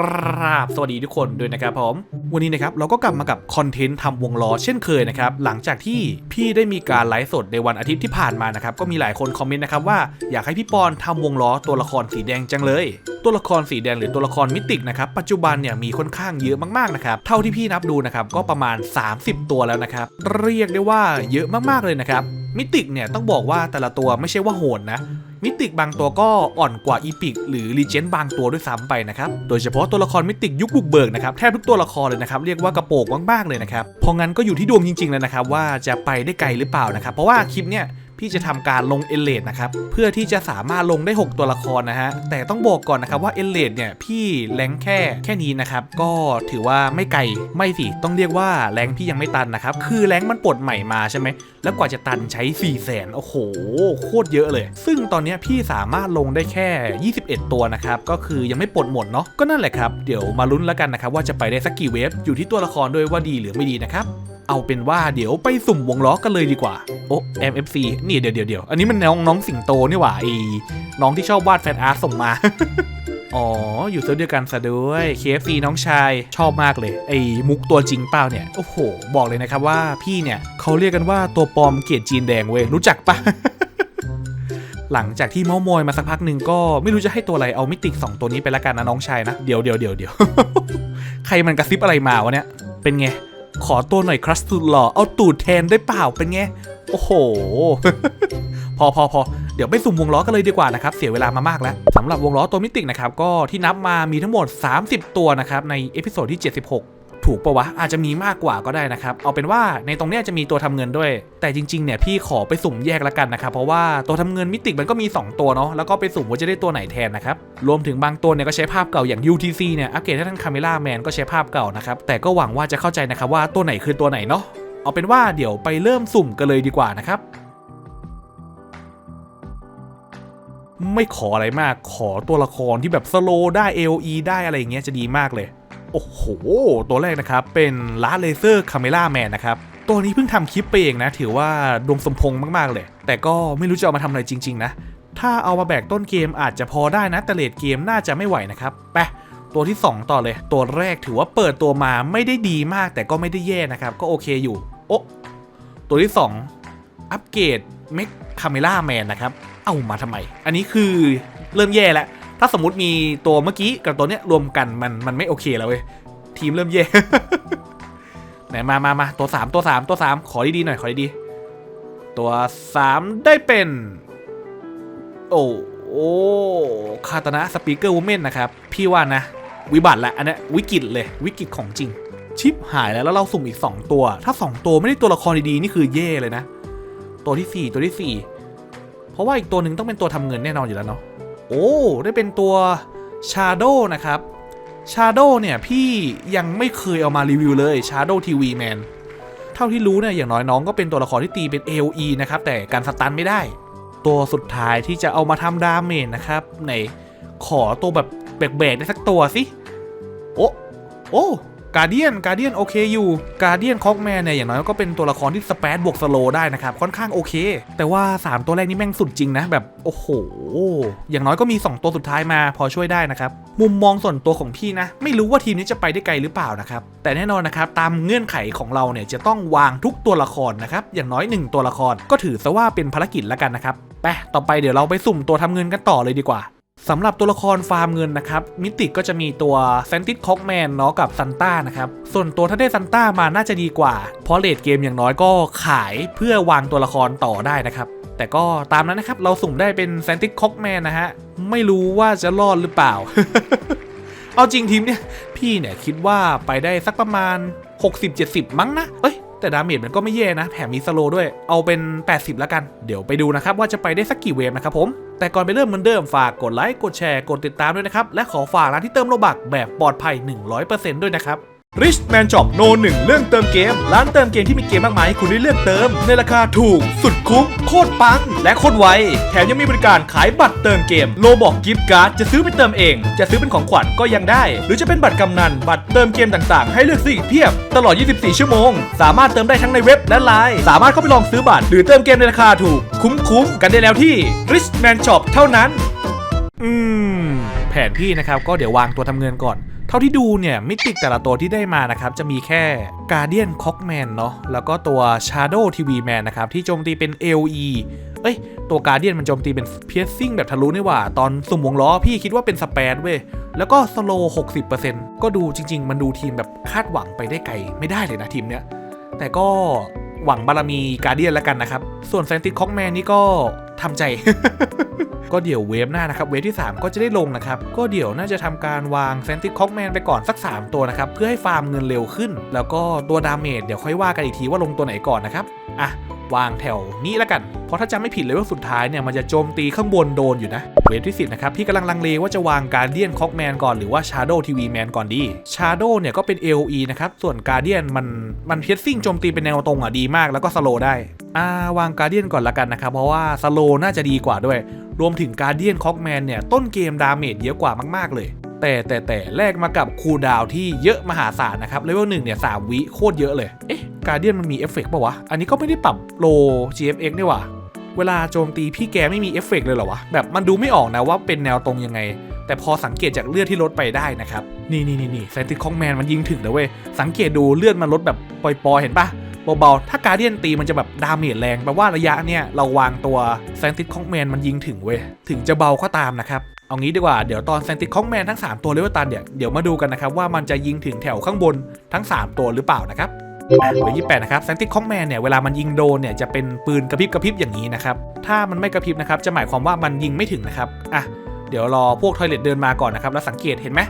กราบสวัสดีทุกคนด้วยนะครับผมวันนี้นะครับเราก็กลับมากับคอนเทนต์ทำวงล้อเช่นเคยนะครับหลังจากที่พี่ได้มีการไลฟ์สดในวันอาทิตย์ที่ผ่านมานะครับก็มีหลายคนคอมเมนต์นะครับว่าอยากให้พี่ปอนทำวงล้อตัวละครสีแดงจังเลย ตัวละครสีแดงหรือตัวละครมิติกนะครับปัจจุบันเนี่ยมีค่อนข้างเยอะมากๆนะครับเท่าที่พี่นับดูนะครับก็ประมาณ 30 ตัวแล้วนะครับเรียกได้ว่าเยอะมากๆเลยนะครับมิติกเนี่ยต้องบอกว่าแต่ละตัวไม่ใช่ว่าโหดนะ มิติกบางตัวก็อ่อนกว่าอีพิกหรือรีเจนบางตัวด้วยซ้ำไปนะครับ โดยเฉพาะตัวละครมิติกยุคบุกเบิกนะครับแทบทุกตัวละครเลยนะครับเรียกว่ากระโปงมากๆเลยนะครับเพราะงั้นก็อยู่ที่ดวงจริงๆเลยนะครับว่าจะไปได้ไกลหรือเปล่านะครับเพราะว่าคลิปเนี่ย พี่จะทำการลงเอเลดนะครับเพื่อที่จะสามารถลงได้ 6 ตัวละครนะฮะแต่ต้องบอกก่อนนะครับว่าเอเลดเนี่ยพี่แรงแค่แค่นี้นะครับก็ถือว่าไม่ไกลไม่สิต้องเรียกว่าแรงพี่ยังไม่ตันนะครับคือแรงมันปลดใหม่มาใช่ไหมแล้วกว่าจะตันใช้4 0 0แสนโอ้โหโคตรเยอะเลย ซึ่งตอนนี้พี่สามารถลงได้แค่ 21 ตัวนะครับก็คือยังไม่ปลดหมดเนาะก็นั่นแหละครับเดี๋ยวมาลุ้นแล้วกันนะครับว่าจะไปได้สักกี่เวฟอยู่ที่ตัวละครด้วยว่าดีหรือไม่ดีนะครับ เอาเป็นว่าเดี๋ยวไปสุ่มวงล้อกันเลยดีกว่า โอ้ MFC นี่เดี๋ยวเดี๋ยวเดี๋ยวอันนี้มันน้องน้องสิงโตนี่หว่าไอ้น้องที่ชอบวาดแฟนอาร์ตส่งมา อ๋อ อยู่เซิร์ฟเดียวกันซะด้วย KFC น้องชายชอบมากเลย ไอ้มุกตัวจริงเปล่าเนี่ย โอ้โห บอกเลยนะครับว่าพี่เนี่ยเขาเรียกกันว่าตัวปลอมเกียรจีนแดงเว้ย รู้จักปะหลังจากที่เมามอยมาสักพักหนึ่งก็ไม่รู้จะให้ตัวอะไรเอามิติก 2 ตัวนี้ไปละกันนะน้องชายนะ เดี๋ยวเดี๋ยวเดี๋ยวเดี๋ยวใครมันกระซิบอะไรมาวะเนี่ย เป็นไง ขอตัวหน่อยครัสตูดหล่อเอาตูดแทนได้เปล่าเป็นไง โอ้โห พอพอพอเดี๋ยวไปสุ่มวงล้อกันเลยดีกว่านะครับ เสียเวลามามากแล้วสำหรับวงล้อตัวมิติกนะครับ ก็ที่นับมามีทั้งหมด 30 ตัวนะครับ ในเอพิโซดที่ 76 ถูกปะวะ อาจจะมีมากกว่าก็ได้นะครับ เอาเป็นว่าในตรงเนี้ยจะมีตัวทำเงินด้วย แต่จริงๆเนี่ยพี่ขอไปสุ่มแยกละกันนะครับ เพราะว่าตัวทำเงินมิติกมันก็มี 2 ตัวเนาะแล้วก็ไปสุ่มว่าจะได้ตัวไหนแทนนะครับ รวมถึงบางตัวเนี่ยก็ใช้ภาพเก่าอย่าง UTC เนี่ยอัปเกรดให้ท่านคาเมล่าแมนก็ใช้ภาพเก่านะครับแต่ก็หวังว่าจะเข้าใจนะครับว่าตัวไหนคือตัวไหนเนาะเอาเป็นว่าเดี๋ยวไปเริ่มสุ่มกันเลยดีกว่านะครับไม่ขออะไรมากขอตัวละครที่แบบสโลได้ AOE ได้อะไรอย่างเงี้ยจะดีมากเลย โอ้โห ตัวแรกนะครับ เป็นลาเลเซอร์คาเมล่าแมนนะครับ ตัวนี้เพิ่งทำคลิปไปเองนะ ถือว่าดวงสมพงษ์มาก ๆ เลย แต่ก็ไม่รู้จะเอามาทำอะไรจริง ๆ นะ ถ้าเอามาแบกต้นเกมอาจจะพอได้นะ แต่เลดเกมน่าจะไม่ไหวนะครับ ไปตัวที่ 2 ต่อเลย ตัวแรกถือว่าเปิดตัวมาไม่ได้ดีมากแต่ก็ไม่ได้แย่นะครับ ก็โอเคอยู่ โอ้ตัวที่ 2 อัปเกรดเมคคาเมล่าแมนนะครับ เอามาทำไม อันนี้คือเริ่มแย่แล้ว ถ้าสมมติมีตัวเมื่อกี้กับตัวเนี้ยรวมกันมันมันไม่โอเคแล้วเว้ยทีมเริ่มแย่ไหนมามามาตัว3ตัว3ตัว3ขอดีๆหน่อยขอดีๆตัว3ได้เป็น โอ้โอ้คาตนะสปีกเกอร์วูแมนนะครับ พี่ว่านะ วิบัติละอันนี้วิกฤตเลยวิกฤตของจริง ชิปหายแล้วแล้วเราสุ่มอีก 2 ตัว ถ้า 2 ตัวไม่ได้ตัวละครดีๆ นี่คือเย่เลยนะ ตัวที่ 4 ตัวที่ 4 เพราะว่าอีกตัวหนึ่งต้องเป็นตัวทำเงินแน่นอนอยู่แล้วเนาะ โอ้ ได้เป็นตัว Shadow นะครับ Shadow เนี่ยพี่ยังไม่เคยเอามารีวิวเลย Shadow TV Man เท่าที่รู้เนี่ยอย่างน้อยน้องก็เป็นตัวละครที่ตีเป็น AOE นะครับ แต่การสตันไม่ได้ ตัวสุดท้ายที่จะเอามาทำดาเมจนะครับไหนขอตัวแบบแบกๆได้สักตัวสิ โอ้ โอ้ กาเดียนกาเดียนโอเคอยู่กาเดียนคอกแมนเนี่ยอย่างน้อยก็เป็นตัวละครที่สเปซบวกสโลได้นะครับค่อนข้างโอเค แต่ว่า 3 ตัวแรกนี่แม่งสุดจริงนะแบบโอ้โห อย่างน้อยก็มี 2 ตัวสุดท้ายมาพอช่วยได้นะครับมุมมองส่วนตัวของพี่นะ ไม่รู้ว่าทีมนี้จะไปได้ไกลหรือเปล่านะครับแต่แน่นอนนะครับตามเงื่อนไขของเราเนี่ยจะต้องวางทุกตัวละครนะครับอย่างน้อย 1 ตัวละครก็ถือซะว่าเป็นภารกิจแล้วกันนะครับไปต่อไปเดี๋ยวเราไปสุ่มตัวทำเงินกันต่อเลยดีกว่า สำหรับตัวละครฟาร์มเงินนะครับ มิติก็จะมีตัวแซนติสคอกแมนเนาะกับซันต้านะครับ ส่วนตัวถ้าได้ซันต้ามาน่าจะดีกว่า เพราะเลดเกมอย่างน้อยก็ขายเพื่อวางตัวละครต่อได้นะครับ แต่ก็ตามนั้นนะครับ เราสุ่มได้เป็นแซนติสคอกแมนนะฮะ ไม่รู้ว่าจะรอดหรือเปล่า เอาจริงทีมเนี่ย พี่เนี่ยคิดว่าไปได้สักประมาณ 60-70 มั้งนะเอ้ย แต่ดาเมจมันก็ไม่แย่นะ แถมมีสโลด้วย เอาเป็น 80 แล้วกัน เดี๋ยวไปดูนะครับว่าจะไปได้สักกี่เวฟนะครับผม แต่ก่อนไปเริ่มเหมือนเดิมฝากกดไลค์ กดแชร์ กดติดตามด้วยนะครับ และขอฝากร้านที่เติมโลบักแบบปลอดภัย 100%ด้วยนะครับ Rich Man Shop โนหนึ่งเรื่องเติมเกม ร้านเติมเกมที่มีเกมมากมายให้คุณได้เลือกเติม ในราคาถูก สุดคุ้ม โคตรปัง และโคตรไว แถมยังมีบริการขายบัตรเติมเกม โลบอกกิฟต์การ์ดจะซื้อไปเติมเอง จะซื้อเป็นของขวัญก็ยังได้ หรือจะเป็นบัตรกำนัน บัตรเติมเกมต่างๆ ให้เลือกซื้ออีกเพียบ ตลอด 24 ชั่วโมง สามารถเติมได้ทั้งในเว็บและไลน์สามารถเข้าไปลองซื้อบัตรหรือเติมเกมในราคาถูก คุ้มๆกันได้แล้วที่ Rich Man Shop เท่านั้น อืม แผนพี่นะครับก็เดี๋ยววางตัวทำเงินก่อน ท่าที่ดูเนี่ยมิติกแต่ละตัวที่ได้มานะครับจะมีแค่ Guardian Cockman เนาะแล้วก็ตัว Shadow TV Man นะครับที่โจมตีเป็น AOE เอ้ยตัว Guardian มันโจมตีเป็น Piercing แบบทะลุนี่หว่า ตอนสุ่มวงล้อพี่คิดว่าเป็นสเปนเว้ยแล้วก็สโล60%ก็ดูจริง ๆ มันดูทีมแบบคาดหวังไปได้ไกลไม่ได้เลยนะทีมเนี้ยแต่ก็หวังบารมีการเดียนแล้วกันนะครับ ส่วนแซนติคอกแมนนี่ก็ ทำใจ ก็เดี๋ยวเวฟหน้านะครับ เวฟที่ 3 ก็จะได้ลงนะครับ ก็เดี๋ยวน่าจะทำการวางแซนติคอกแมนไปก่อนสัก 3 ตัวนะครับ เพื่อให้ฟาร์มเงินเร็วขึ้น แล้วก็ตัวดาเมจเดี๋ยวค่อยว่ากันอีกทีว่าลงตัวไหนก่อนนะครับ อะ วางแถวนี้แล้วกัน เพราะถ้าจำไม่ผิดเลยว่าสุดท้ายเนี่ยมันจะโจมตีข้างบนโดนอยู่นะ เวฟที่10นะครับพี่กำลังลังเลว่าจะวางการเดียนคอกแมนก่อนหรือว่า Shadow TV Man ก่อนดี Shadow เนี่ยก็เป็น AOE นะครับ ส่วน Guardian มันมันเพียซิ่งโจมตีเป็นแนวตรงอะดีมากแล้วก็สโลได้อ่าวาง Guardian ก่อนละกันนะครับ เพราะว่าสโลน่าจะดีกว่าด้วย รวมถึง Guardian Cockman เนี่ยต้นเกมดาเมจเยอะกว่ามากๆเลยแต่แต่แต่แลกมากับคูดาวที่เยอะมหาศาลนะครับเลเวลหนึ่งเนี่ยสามวิโคตรเยอะเลย เอ๊ะ Guardian มันมีเอฟเฟกต์ป่าวะ อันนี้ก็ไม่ได้ปรับโล GFX นี่ว่าเวลาโจมตีพี่แกไม่มีเอฟเฟกต์เลยเหรอวะ แบบมันดูไม่ออกนะว่าเป็นแนวตรงยังไง แต่พอสังเกตจากเลือดที่ลดไปได้นะครับ นี่นี่นี่นี่แซนติคองแมนมันยิงถึงนะเว้ย สังเกตดูเลือดมันลดแบบปล่อยๆ เห็นปะเบาๆ ถ้าการเดียนตีมันจะแบบดาเมจแรงแปลว่าระยะเนี่ยเราวางตัวแซนติคองแมนมันยิงถึงเว้ย ถึงจะเบาก็ตามนะครับ เอางี้ดีกว่า เดี๋ยวตอนแซนติคองแมนทั้ง 3 ตัวเลเวลตันเนี่ย เดี๋ยวมาดูกันนะครับว่ามันจะยิงถึงแถวข้างบนทั้ง 3 ตัวหรือเปล่านะครับ เบอร์ยี่แปดนะครับแซนติคอมแมนเนี่ยเวลามันยิงโดนเนี่ยจะเป็นปืนกระพริบกระพริบอย่างนี้นะครับ ถ้ามันไม่กระพริบนะครับจะหมายความว่ามันยิงไม่ถึงนะครับ อะ เดี๋ยวรอพวกทอยเลตเดินมาก่อนนะครับ แล้วสังเกตเห็นไหม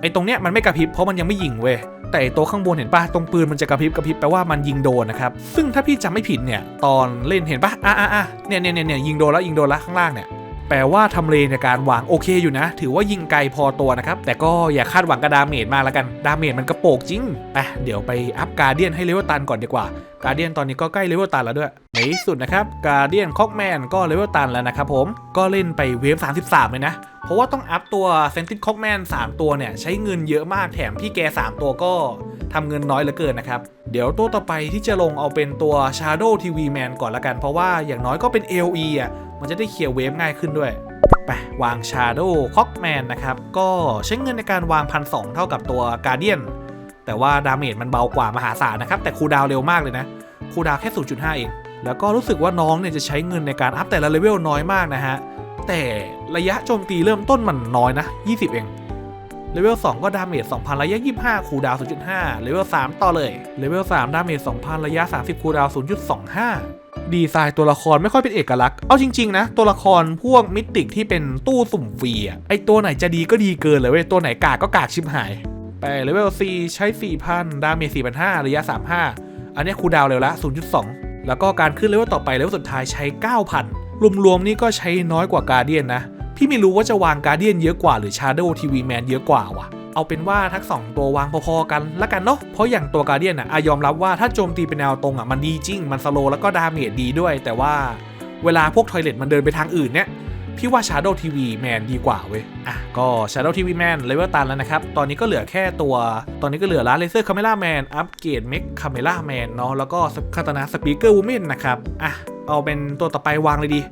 ไอ้ตรงเนี้ยมันไม่กระพริบเพราะมันยังไม่ยิงเว้ยแต่ตัวข้างบนเห็นปะตรงปืนมันจะกระพริบกระพริบแปลว่ามันยิงโดนนะครับ ซึ่งถ้าพี่จำไม่ผิดเนี่ยตอนเล่นเห็นปะอะอะอะเนี่ยเนี่ยเนี่ยยิงโดนแล้วยิงโดนแล้วข้างล่างเนี่ย แปลว่าทำเลในการวางโอเคอยู่นะ ถือว่ายิงไกลพอตัวนะครับ แต่ก็อย่าคาดหวังกับดาเมจมากแล้วกัน ดาเมจมันกระโปกจริงไปเดี๋ยวไปอัพการเดียนให้เลเวลตันก่อนดีกว่าการเดียนตอนนี้ก็ใกล้เลเวลตันแล้วด้วยในที่สุดนะครับการเดียนคอกแมนก็เลเวลตันแล้วนะครับผมก็เล่นไปเวฟ33 เลยนะเพราะว่าต้องอัพตัวเซนติ c คอกแมน3ตัวเนี่ยใช้เงินเยอะมากแถมพี่แก 3 ตัวก็ทำเงินน้อยเหลือเกินนะครับ เดี๋ยวตัวต่อไปที่จะลงเอาเป็นตัว Shadow TV Man ก่อนละกัน เพราะว่าอย่างน้อยก็เป็น AOE อะ มันจะได้เคลียร์เวฟง่ายขึ้นด้วยไปวาง Shadow Cockman นะครับ ก็ใช้เงินในการวางพันสเท่ากับตัว Guardian แต่ว่าดาเมจมันเบากว่ามหาศาลนะครับ แต่คูดาวเร็วมากเลยนะคูดาวแค่ 0.5 เอง แล้วก็รู้สึกว่าน้องเนี่ยจะใช้เงินในการอัพแต่ละเลเวลน้อยมากนะฮะ แต่ระยะโจมตีเริ่มต้นมันน้อยนะ 20 เอง เลเวล2ก็ดาเมจ2,000 ระยะ 25 คูดาวน์0.5 เลเวล3ต่อเลย เลเวล3ดาเมจ2,000 ระยะ 30 คูดาวน์0.25 ดีไซน์ตัวละครไม่ค่อยเป็นเอกลักษณ์ เอาจริง ๆ นะ ตัวละครพวกมิติกที่เป็นตู้สุ่มฟรีอะไอตัวไหนจะดีก็ดีเกินเลยเว้ย ตัวไหนกากก็กากชิบหาย ไปเลเวล4ใช้ 4,000 ดาเมจ 4,500 ระยะ 35 อันนี้คูดาวเร็วละ 0.2 แล้วก็การขึ้นเลเวลต่อไปเลเวลสุดท้ายใช้ 9,000 รวมๆนี่ก็ใช้น้อยกว่าการเดียนนะ พี่ไม่รู้ว่าจะวางการเดียนเยอะกว่าหรือ Shadow TV Man เยอะกว่าวะเอาเป็นว่าทั้งสองตัววางพอๆกันละกันเนาะ เพราะอย่างตัวการเดียนอะอะยอมรับว่าถ้าโจมตีเป็นแนวตรงอะมันดีจริง มันสโลแล้วก็ดาเมจดีด้วย แต่ว่าเวลาพวกทอยเลตมันเดินไปทางอื่นเนี่ยพี่ว่า Shadow TV Man ดีกว่าเว้ย อะ ก็ Shadow TV Man เลเวลตันแล้วนะครับ ตอนนี้ก็เหลือแค่ตัว ตอนนี้ก็เหลือร้านเลเซอร์คาเมล่าแมนอัปเกรดเมคคาเมล่าแมนเนาะ แล้วก็คาตานาสปีกเกอร์วูแมนนะครับ อะ เอาเป็นตัวต่อไปวางเลยดี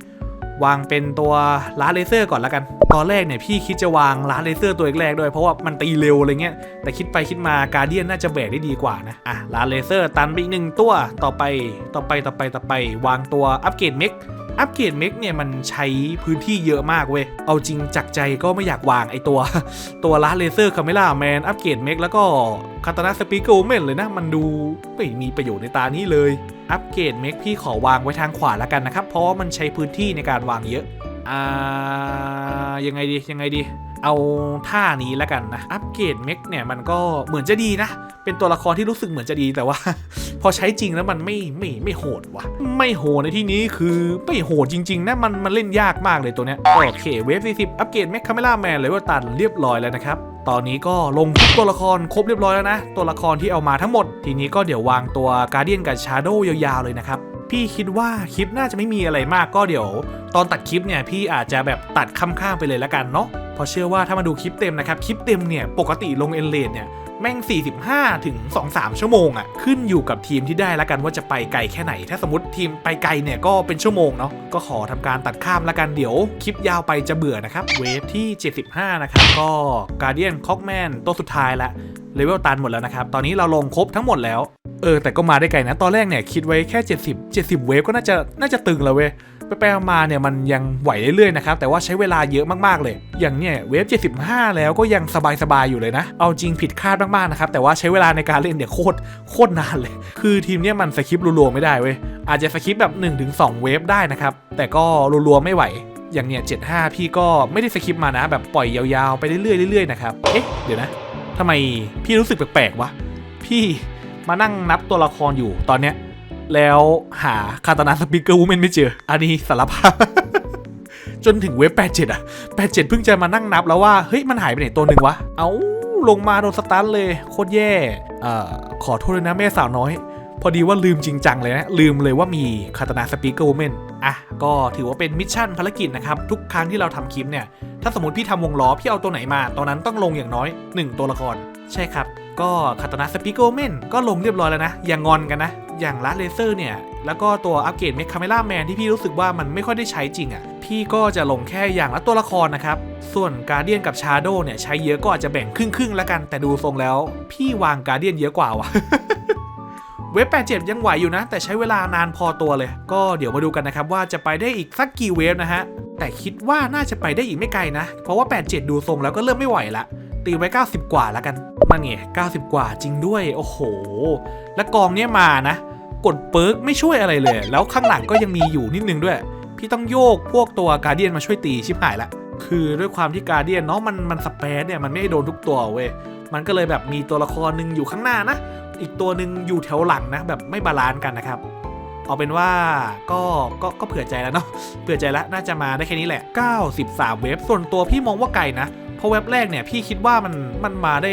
วางเป็นตัวล้าเลเซอร์ก่อนแล้วกัน ตอนแรกเนี่ยพี่คิดจะวางล้าเลเซอร์ตัวแรกๆด้วยเพราะว่ามันตีเร็วอะไรเงี้ย แต่คิดไปคิดมาการเดียนน่าจะแบกได้ดีกว่านะ อะล้าเลเซอร์ตันไปอีกหนึ่งตัว ต่อไป ต่อไป ต่อไป ต่อไป วางตัวอัปเกรดเมก อัปเกรดเมกเนี่ยมันใช้พื้นที่เยอะมากเว้ย เอาจริงจักใจก็ไม่อยากวางไอตัว ตัวลัสเลเซอร์คาเมล่าแมนอัปเกรดเมกแล้วก็คาตานาสปีกเกอร์เมนเลยนะ มันดูไม่มีประโยชน์ในตานี้เลย อัปเกรดเมกพี่ขอวางไว้ทางขวาแล้วกันนะครับ เพราะว่ามันใช้พื้นที่ในการวางเยอะ อ่า ยังไงดียังไงดี เอาท่านี้แล้วกันนะอัปเกรดเมกเนี่ยมันก็เหมือนจะดีนะ เป็นตัวละครที่รู้สึกเหมือนจะดีแต่ว่า พอใช้จริงแล้วมันไม่ไม่ไม่โหดว่ะ ไม่โหดในที่นี้คือไม่โหดจริง ๆนะมันมันเล่นยากมากเลยตัวเนี้ยโอเคเวฟ40อัปเกรดแม็กคาเมล่าแมนเลยว่าตันเรียบร้อยแล้วนะครับตอนนี้ก็ลงทุกตัวละครครบเรียบร้อยแล้วนะ ตัวละครที่เอามาทั้งหมด ทีนี้ก็เดี๋ยววางตัวการเดียนกับชาร์โดยาวๆเลยนะครับพี่คิดว่าคลิปน่าจะไม่มีอะไรมากก็เดี๋ยว ตอนตัดคลิปเนี่ยพี่อาจจะแบบตัดข้ามๆไปเลยแล้วกันเนาะ ราะเชื่อว่าถ้ามาดูคลิปเต็มนะครับ คลิปเต็มเนี่ย ปกติลงเอนเลนเนี่ย แม่ง 45 ถึง 2-3 ชั่วโมงอะ่ะ ขึ้นอยู่กับทีมที่ได้แล้วกันว่าจะไปไกลแค่ไหน ถ้าสมมติทีมไปไกลเนี่ยก็เป็นชั่วโมงเนาะ ก็ขอทำการตัดข้ามแล้วกันเดี๋ยว คลิปยาวไปจะเบื่อนะครับ เวฟที่ 75 นะครับ ก็ Guardian c o c k m a n ตัวสุดท้ายละเลเวลตันหมดแล้วนะครับ ตอนนี้เราลงครบทั้งหมดแล้ว เออ แต่ก็มาได้ไกลนะ ตอนแรกเนี่ยคิดไว้แค่ 70 70 เวฟก็น่าจะน่าจะตึงแล้วเว้ย ไปไปมาเนี่ยมันยังไหวเรื่อยๆนะครับแต่ว่าใช้เวลาเยอะมากๆเลย อย่างเนี่ยเวฟ75 แล้วก็ยังสบายๆอยู่เลยนะ เอาจริงผิดคาดมากๆนะครับแต่ว่าใช้เวลาในการเล่นเนี่ยโคตรโคตรนานเลย คือทีมเนี่ยมันสคริปต์รัวๆไม่ได้เว้ยอาจจะสคริปต์แบบ 1-2 เวฟได้นะครับแต่ก็รัวๆไม่ไหวอย่างเนี่ย75พี่ก็ไม่ได้สคริปต์มานะ แบบปล่อยยาวๆ ไปเรื่อยๆเรื่อยๆนะครับ เอ๊ะ เดี๋ยวนะทำไมพี่รู้สึกแปลกๆวะ พี่มานั่งนับตัวละครอยู่ตอนเนี้ย แล้วหาคาตานาสปิเกอร์วูแมนไม่เจอ อันนี้สารภาพจนถึงเว็บ 87 อะ 87 เพิ่งจะมานั่งนับแล้วว่า เฮ้ย มันหายไปไหนตัวหนึ่งวะ เอาลงมาโดนสตาร์ทเลย โคตรแย่อขอโทษเลยนะแม่สาวน้อย พอดีว่าลืมจริงจังเลยนะ ลืมเลยว่ามีคาตานาสปีกเกอร์วูแมนอะ ก็ถือว่าเป็นมิชชั่นภารกิจนะครับ ทุกครั้งที่เราทำคลิปเนี่ย ถ้าสมมติพี่ทำวงล้อ พี่เอาตัวไหนมา ตอนนั้นต้องลงอย่างน้อย 1 ตัวละคร ใช่ครับ ก็คาตานาสปิโกเมนก็ลงเรียบร้อยแล้วนะ อย่างอนกันนะ อย่างลัดเลเซอร์เนี่ย แล้วก็ตัวอัปเกรดเมคคาเมล่าแมนที่พี่รู้สึกว่ามันไม่ค่อยได้ใช้จริงอะ่ะ พี่ก็จะลงแค่อย่างละตัวละครนะครับ ส่วนการเดียนกับชาโดเนี่ยใช้เยอะก็อาจจะแบ่งครึ่งๆแล้วกัน แต่ดูทรงแล้ว พี่วางการเดียนเยอะกว่าว่ะเว็บ87 ยังไหวอยู่นะ แต่ใช้เวลานานพอตัวเลย ก็เดี๋ยวมาดูกันนะครับ ว่าจะไปได้อีกสักกี่เวฟนะฮะ แต่คิดว่าน่าจะไปได้อีกไม่ไกลนะ เพราะว่า 87 ดูทรงแล้วก็เริ่มไม่ไหวละ ตีไว้ 90 กว่าแล้วกัน มันไง90 กว่าจริงด้วย โอ้โห แล้วกองเนี้ยมานะ กดเปิร์กไม่ช่วยอะไรเลย แล้วข้างหลังก็ยังมีอยู่นิดนึงด้วย พี่ต้องโยกพวกตัวการเดียนมาช่วยตีชิบหายละ คือด้วยความที่การเดียนเนาะมันมันสเปซเนี่ยมันไม่ได้โดนทุกตัวเว้ย มันก็เลยแบบมีตัวละครหนึ่งอยู่ข้างหน้านะ อีกตัวหนึ่งอยู่แถวหลังนะ แบบไม่บาลานซ์กันนะครับเอาเป็นว่าก็ก็ก็เผื่อใจแล้วเนาะเผื่อใจแล้วน่าจะมาได้แค่นี้แหละ 93 เว็บส่วนตัวพี่มองว่าไกลนะ เพราะเว็บแรกเนี่ยพี่คิดว่ามันมันมาได้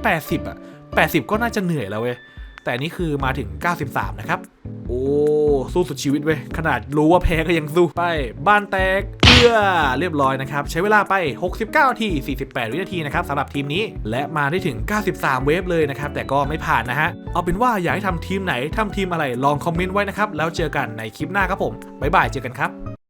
80 อะ 80 ก็น่าจะเหนื่อยแล้วเว้ย แต่นี่คือมาถึง 93 นะครับ โอ้ สู้สุดชีวิตเว้ย ขนาดรู้ว่าแพ้ก็ยังสู้ไป บ้านแตกเพื่อเรียบร้อยนะครับ ใช้เวลาไป 69นาที 48 วินาทีนะครับสำหรับทีมนี้ และมาได้ถึง 93 เวฟเลยนะครับ แต่ก็ไม่ผ่านนะฮะ เอาเป็นว่าอยากให้ทำทีมไหนทำทีมอะไรลองคอมเมนต์ไว้นะครับ แล้วเจอกันในคลิปหน้าครับผมบ๊ายบายเจอกันครับ